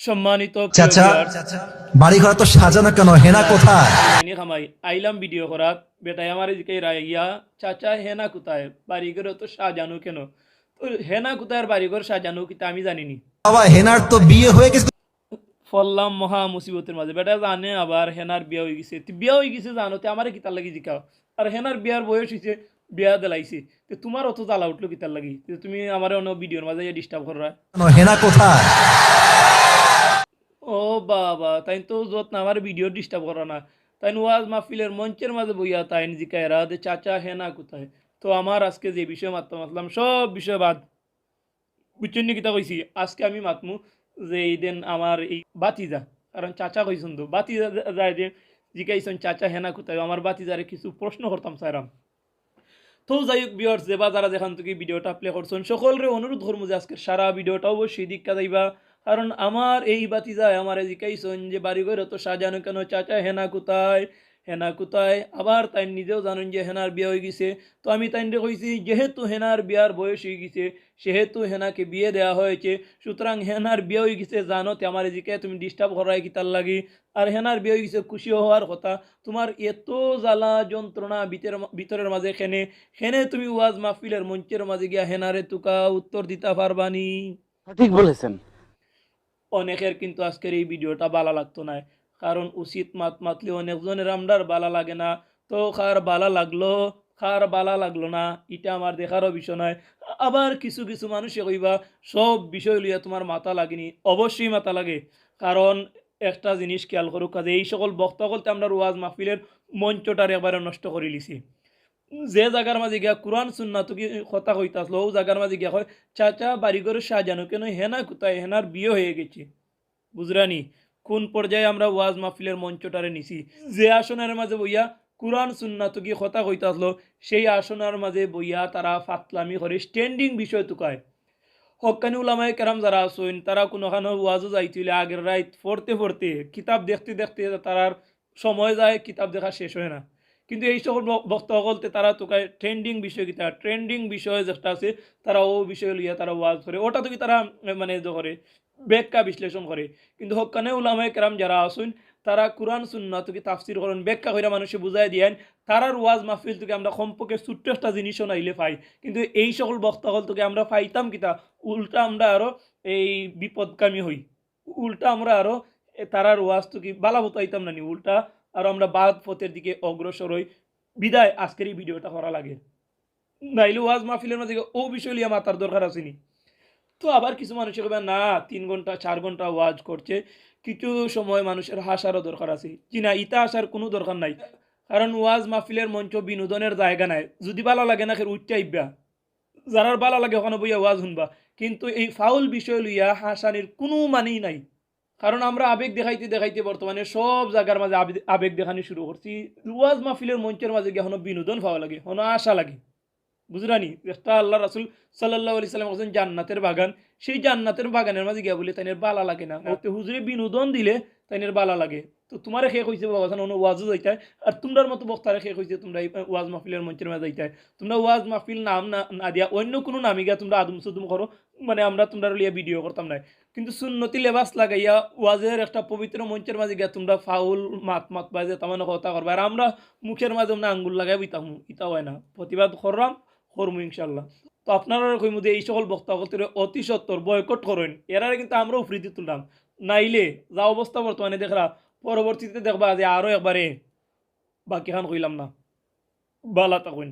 সম্মানিত চাচা বাড়ি ঘর তো সাজানো কেন? হেনা কোথায়? খামাই আইলাম ভিডিও করাত বেটাই আমার এদিকে রাইয়া চাচা হেনা কোথায়? বাড়িঘর তো সাজানো কেন? তো হেনা কোথায় আর বাড়িঘর সাজানো কিতা আমি জানিনি। বাবা হেনার তো বিয়ে হয়ে গেছে। ফললাম মহা মুসিবতের মাঝে। বেটা জানে আবার হেনার বিয়া হয়ে গেছে। বিয়া হয়ে গেছে জানো তো আমার কিতার লাগি জিকাও। আর হেনার বিয়ার বয়স হয়েছে বিয়া দেলাইছে। তো তোমার অত জ্বালা উঠল কিতার লাগি? তুমি আমার অন্য ভিডিওর মাঝে ডিস্টার্ব করা হেনা কোথায়? বাবা, তাই তো যত না আমার ভিডিও ডিস্টার্ব করা না। তাই ওয়াজ মাহফিলের মঞ্চের মাঝে বইয়া তাই জিকায়রা দে চাচা, হেনা কোথায়? তো আমার আজকে যে বিষয় মারতাম আসলাম সব বিষয় বাদ। বুঝছেন নি কিতা কইছি? আজকে আমি মাতমু যে এই দিন আমার এই বাতিজা, কারণ চাচা কইছেন তো। বাতিজা যায় যে জিকাইছেন চাচা, হেনা কোথায়? আমার বাতিজারে কিছু প্রশ্ন করতাম স্যারাম তো যাই হোক বিয়ার্স যে বা যারা যেখান থেকে ভিডিওটা প্লে করছেন, সকলরে অনুরোধ করব যে আজকে সারা ভিডিওটা অবশ্যই দীক্ষা যাইবা। কারণ আমার এই বাতিজায়, আমার জিকাইছেন যে বাড়ি ঘরে তো সাজানো কেন? চাচা হেনা কোথায়? হেনা কোথায়? আবার তাই নিজেও জানেন যে হেনার বিয়ে হয়ে গেছে। তো আমি তাইনরে কইছি, যেহেতু হেনার বিয়ার বয়স হয়ে গেছে, সেহেতু হেনাকে বিয়ে দেওয়া হয়েছে, সুতরাং হেনার বিয়ে হয়ে গেছে, জানো তে আমার এদিকে তুমি ডিস্টার্ব করাই কি তার লাগি? আর হেনার বিয়ে হয়ে গেছে, খুশি হওয়ার কথা। তোমার এত জ্বালা যন্ত্রণা ভিতরের ভিতরের মাঝে খেনে হেনে তুমি ওয়াজ মাহফিলের মঞ্চের মাঝে গিয়া হেনারে তুকা উত্তর দিতা পারবানি সঠিক বলেছেন। অনেকের কিন্তু আজকের এই ভিডিওটা ভালো লাগতো না। কারণ উচিত মাত মাতলে অনেকজনের আমরার বালা লাগে না। তো কার বালা লাগল, কার বালা লাগল না, এটা আমার দেখারও বিষয় নয়। আবার কিছু কিছু মানুষে কইবা, সব বিষয় লইয়া তোমার মাথা লাগেনি। অবশ্যই মাথা লাগে। কারণ একটা জিনিস খেয়াল করুক কাজে এই সকল বক্তাকলতে আমরা ওয়াজ মাহফিলের মঞ্চটার একবারে নষ্ট করে লিছি যে জায়গার মাঝে গিয়া কোরআন সুন্না তো কি কথা কইতা আসলো ও জায়গার মাঝে গিয়া হয় চাচা বাড়িঘরে সাজানো কেন হেনা কোথায় হেনার বিয়ে হয়ে গেছে বুঝরানি কোন পর্যায়ে আমরা ওয়াজ মাহফিলের মঞ্চটারে নিছি? যে আসনের মাঝে বইয়া কোরআন সুন্না তো কি কথা কইতা আসলো সেই আসনের মাঝে বইয়া তারা ফাতলামি করে স্ট্যান্ডিং বিষয় তুকায় হকানি উলামায় কেরাম যারা আসুন তারা কোনোখানে ওয়াজও যাইছিল আগের রাইত পড়তে পড়তে, কিতাব দেখতে দেখতে তারার সময় যায়, কিতাব দেখা শেষ হয় না। কিন্তু এই সকল বক্তা বলতে তারা তোকায় ট্রেন্ডিং বিষয় কিতা ট্রেন্ডিং বিষয় যেটা আছে, তারা ও বিষয় লিয়া তারা ওয়াজ করে ওটা তো কি তারা মানে করে ব্যাখ্যা বিশ্লেষণ করে কিন্তু হকানে উলামায় কেরাম যারা আসুন তারা কোরআন সুন্না তোকে তাফসির করেন, ব্যাখ্যা করে মানুষে বুঝাই দিয়েন, তারার ওয়াজ মাহফিল থেকে আমরা কমপক্ষে ছোট্ট একটা জিনিসও নাইলে পাই। কিন্তু এই সকল বক্তাগল থেকে আমরা পাইতাম কিতা উল্টা আমরা আরও এই বিপদকামী হই। উল্টা আমরা আরও তারার ওয়াজ তো কি বালা হতাইতাম না নি উল্টা আর আমরা বাদ পথের দিকে অগ্রসর হই। বিদায়, আজকের এই ভিডিওটা করা লাগে। নাইলে ওয়াজ মাহফিলের মাঝে ও বিষয় লিয়া মাতার দরকার আসেনি তো আবার কিছু মানুষের কবে না, তিন ঘণ্টা, চার ঘণ্টা ওয়াজ করছে। কিছু সময় মানুষের হাসারও দরকার আছে। জি না, ইতা আসার কোনো দরকার নাই। কারণ ওয়াজ মাহফিলের মঞ্চ বিনোদনের জায়গা নাই। যদি ভালো লাগে না, খের উঠতে আইবা যারার ভালো লাগে, ওখানে বইয়া ওয়াজ শুনবা। কিন্তু এই ফাউল বিষয় লইয়া হাসানির কোনো মানেই নাই। কারণ আমরা আবেগ দেখাইতে দেখাইতে বর্তমানে সব জায়গার মাঝে আবেগ দেখানি শুরু করছি। ওয়াজ মাহফিলের মঞ্চের মাঝে গিয়ে হনো বিনোদন পাওয়া লাগে হনো আশা লাগে। বুঝরানি? একটা আল্লাহ রাসুল সাল্লাহ আলি সাল্লাম বলছেন, জান্নাতের বাগান। সেই জান্নাতের বাগানের মাঝে গিয়া বলে, তাইনের বালা লাগে না। হুজুরে বিনোদন দিলে তাইনের বালা লাগে। তো তোমারে শেষ হয়েছে বাবা সান ওয়াজও যাইতায়। আর তোমরার মতো বক্তারে শেষ হয়েছে তোমরা এই ওয়াজ মাহফিলের মঞ্চের মাঝে যাইতায়। তোমরা ওয়াজ মাহফিল নাম না দিয়া অন্য কোনো নামে গিয়া তোমরা আদম সুদুম করো। মানে আমরা তোমরা লিয়া ভিডিও করতাম না কিন্তু সুন্নতি লেবাস লাগাইয়া ওয়াজের একটা পবিত্র মঞ্চের মাঝে গিয়া তোমরা ফাউল, মাত মাত বাজে তার কথা করবা। আর আমরা মুখের মাঝে আমরা আঙ্গুল লাগাই বিতামু ইতা হয় না। প্রতিবাদ করলাম করব ইনশাল্লাহ তো আপনারা কইমু যে এই সকল বক্তা বক্তরে অতি সত্তর, বয়কট করেন। এরারে কিন্তু আমরাও ফ্রিতে তুললাম নাইলে যা অবস্থা বর্তমানে দেখরা পরবর্তীতে দেখবা যে আরও একবারে বাকি খান কইলাম না। বালা তখন।